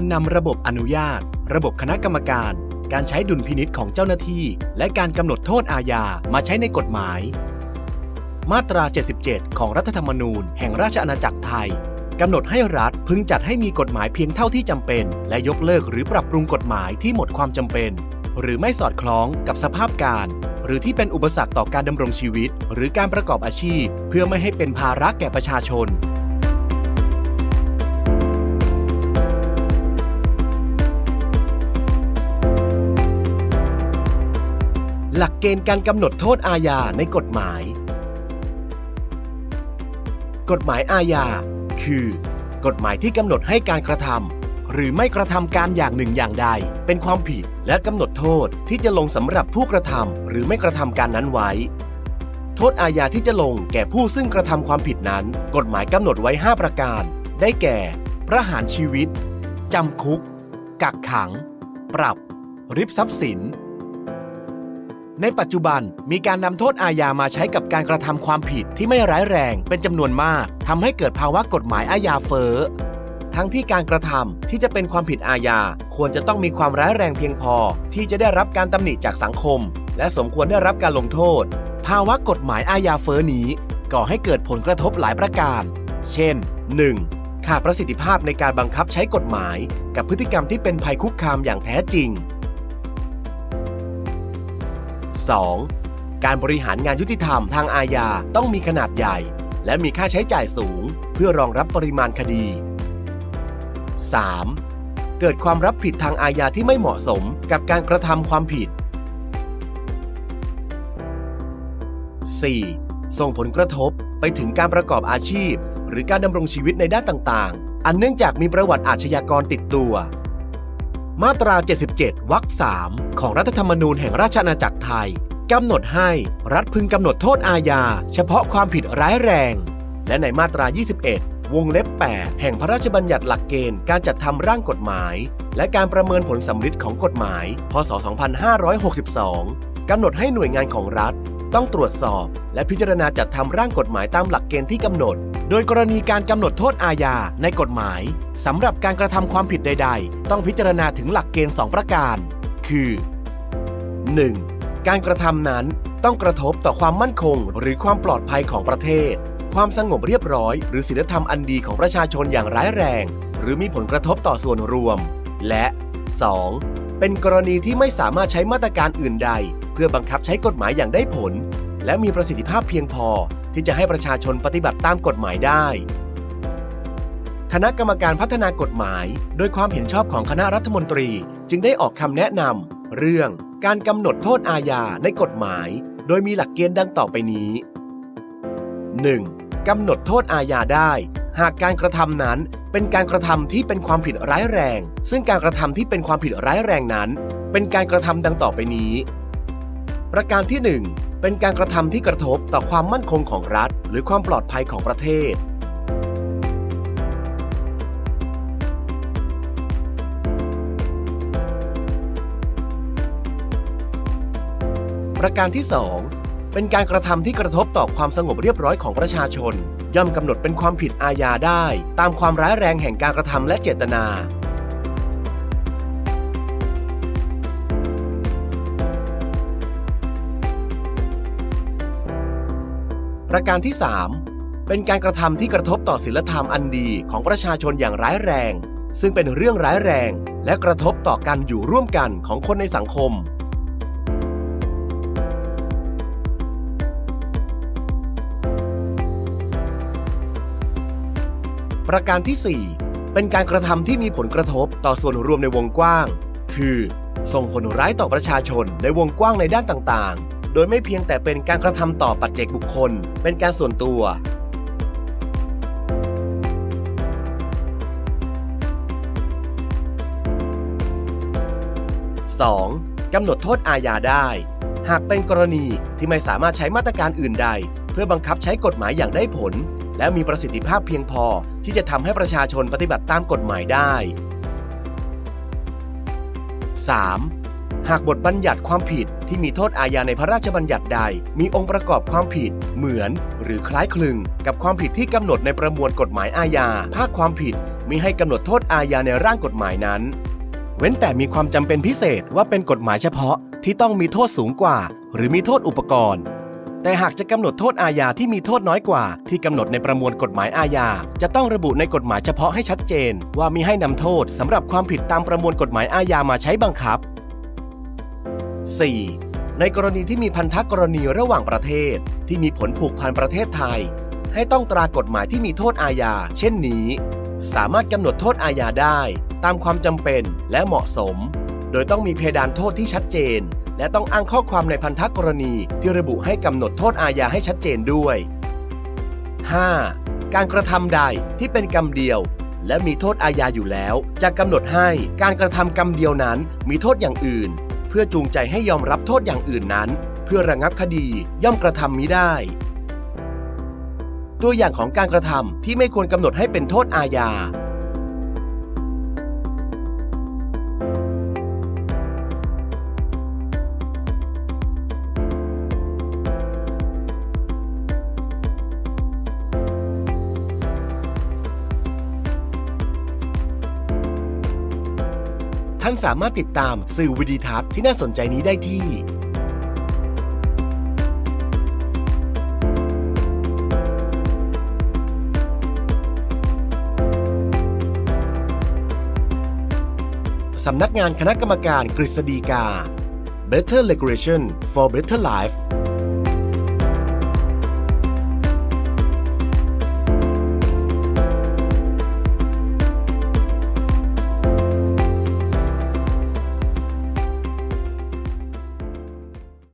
การนำระบบอนุญาต ระบบคณะกรรมการ การใช้ดุลพินิษของเจ้าหน้าที่ และการกำหนดโทษอาญามาใช้ในกฎหมาย มาตรา 77 ของรัฐธรรมนูญ แห่งราชอาณาจักรไทยกำหนดให้รัฐพึงจัดให้มีกฎหมายเพียงเท่าที่จำเป็น และยกเลิกหรือปรับปรุงกฎหมายที่หมดความจำเป็น หรือไม่สอดคล้องกับสภาพการ หรือที่เป็นอุปสรรคต่อการดำรงชีวิต หรือการประกอบอาชีพ เพื่อไม่ให้เป็นภาระแก่ประชาชน หลักเกณฑ์การกำหนดโทษอาญาในกฎหมาย กฎหมายอาญา คือ กฎหมายที่กำหนดให้การกระทำหรือไม่กระทำการอย่างหนึ่งอย่างใด เป็นความผิดและกำหนดโทษที่จะลงสำหรับผู้กระทำหรือไม่กระทำการนั้นไว้ โทษอาญาที่จะลงแก่ผู้ซึ่งกระทำความผิดนั้น กฎหมายกำหนดไว้ 5 ประการ ได้แก่ ประหารชีวิตจำคุก กักขัง ปรับ ริบทรัพย์สิน ในปัจจุบันมีการนำโทษอาญามาใช้กับการกระทำความผิดที่ไม่ร้ายแรงเป็นจำนวนมากทำให้เกิดภาวะกฎหมายอาญาเฟ้อทั้งที่การกระทำที่จะเป็นความผิดอาญา ควรจะต้องมีความร้ายแรงเพียงพอ ที่จะได้รับการตำหนิจากสังคม และสมควรได้รับการลงโทษ ภาวะกฎหมายอาญาเฟ้อนี้ ก่อให้เกิดผลกระทบหลายประการ เช่น 1. ขาดประสิทธิภาพในการบังคับใช้กฎหมาย กับพฤติกรรมที่เป็นภัยคุกคามอย่างแท้จริง 2. การบริหารงานยุติธรรมทางอาญาต้องมีขนาดใหญ่ และมีค่าใช้จ่ายสูง เพื่อรองรับปริมาณคดี 3. เกิดความรับผิดทางอาญาที่ไม่เหมาะสมกับการกระทำความผิด 4. ส่งผลกระทบไปถึงการประกอบอาชีพ หรือการดำรงชีวิตในด้านต่าง ๆ อันเนื่องจากมีประวัติอาชญากรติดตัว มาตรา 77 วรรค3ของรัฐธรรมนูญแห่งราชอาณาจักรไทยกำหนดให้รัฐพึงกำหนดโทษอาญา เฉพาะความผิดร้ายแรง และในมาตรา 21 วงเล็บ 8 แห่งพระราชบัญญัติหลักเกณฑ์การจัดทำร่างกฎหมาย และการประเมินผลสำฤทธิ์ของกฎหมาย พศ 2562 กำหนดให้หน่วยงานของรัฐ ต้องตรวจสอบ และพิจารณาจัดทำร่างกฎหมายตามหลักเกณฑ์ที่กำหนด โดยกรณีการกำหนดโทษอาญาในกฎหมายสำหรับการกระทำความผิดใด ๆ ต้องพิจารณาถึงหลักเกณฑ์ 2 ประการ คือ 1. การกระทำนั้นต้องกระทบต่อความมั่นคง หรือความปลอดภัยของประเทศ ความสงบเรียบร้อย หรือศีลธรรมอันดีของประชาชนอย่างร้ายแรง หรือมีผลกระทบต่อส่วนรวม และ 2. เป็นกรณีที่ไม่สามารถใช้มาตรการอื่นใด พื่อบังคับใช้กฎหมายอย่างได้ผล และมีประสิทธิภาพเพียงพอที่จะให้ประชาชนปฏิบัติตามกฎหมายได้ คณะกรรมการพัฒนากฎหมาย โดยความเห็นชอบของคณะรัฐมนตรีจึงได้ออกคำแนะนำเรื่องการกำหนดโทษอาญาในกฎหมาย โดยมีหลักเกณฑ์ดังต่อไปนี้ 1. กำหนดโทษอาญาได้ หากการกระทำนั้นเป็นการกระทำที่เป็นความผิดร้ายแรง ซึ่งการกระทำที่เป็นความผิดร้ายแรงนั้น เป็นการกระทำดังต่อไปนี้ ประการที่ 1 เป็นการกระทำที่กระทบต่อความมั่นคงของรัฐ หรือความปลอดภัยของประเทศ ประการที่ 2 เป็นการกระทำที่กระทบต่อความสงบเรียบร้อยของประชาชน ย่อมกำหนดเป็นความผิดอาญาได้ ตามความร้ายแรงแห่งการกระทำและเจตนา ประการที่ 3 เป็นการกระทำที่กระทบต่อศีลธรรมอันดีของประชาชนอย่างร้ายแรง ซึ่งเป็นเรื่องร้ายแรง และกระทบต่อการอยู่ร่วมกันของคนในสังคม ประการที่ 4 เป็นการกระทำที่มีผลกระทบต่อส่วนรวมในวงกว้าง คือ ส่งผลร้ายต่อประชาชนในวงกว้างในด้านต่างๆ โดยไม่เพียงแต่เป็นการกระทำต่อปัจเจกบุคคล เป็นการส่วนตัว 2. กำหนดโทษอาญาได้ หากเป็นกรณีที่ไม่สามารถใช้มาตรการอื่นใด เพื่อบังคับใช้กฎหมายอย่างได้ผล และมีประสิทธิภาพเพียงพอที่จะทำให้ประชาชนปฏิบัติตามกฎหมายได้ 3. หากบทบัญญัติความผิดที่มีโทษอาญาในพระราชบัญญัติใด มีองค์ประกอบความผิด เหมือน หรือคล้ายคลึง กับความผิดที่กำหนดในประมวลกฎหมายอาญาภาคความผิดมิให้กำหนดโทษอาญาในร่างกฎหมายนั้น เว้นแต่มีความจำเป็นพิเศษว่าเป็นกฎหมายเฉพาะที่ต้องมีโทษสูงกว่า หรือมีโทษอุปกรณ์ แต่หากจะกำหนดโทษอาญาที่มีโทษน้อยกว่า ที่กำหนดในประมวลกฎหมายอาญา จะต้องระบุในกฎหมายเฉพาะให้ชัดเจน ว่ามีให้นำโทษสำหรับความผิดตามประมวลกฎหมายอาญามาใช้บังคับ 4. ในกรณีที่มีพันธกรณีระหว่างประเทศ ที่มีผลผูกพันประเทศไทย ให้ต้องตรากฎหมายที่มีโทษอาญา เช่นนี้ สามารถกำหนดโทษอาญาได้ ตามความจำเป็นและเหมาะสม โดยต้องมีเพดานโทษที่ชัดเจน และต้องอ้างข้อความในพันธกรณีที่ระบุให้กำหนดโทษอาญาให้ชัดเจนด้วย 5. การกระทำใดที่เป็นกรรมเดียวและมีโทษอาญาอยู่แล้ว จะกำหนดให้การกระทำกรรมเดียวนั้นมีโทษอย่างอื่น เพื่อจูงใจให้ยอมรับโทษอย่างอื่นนั้น เพื่อระงับคดีย่อมกระทำมิได้ ตัวอย่างของการกระทำที่ไม่ควรกำหนดให้เป็นโทษอาญา ท่านสามารถติดตามสื่อวิดีทัศน์ที่น่าสนใจนี้ได้ที่สำนักงานคณะกรรมการกฤษฎีกา Better Regulation for Better Life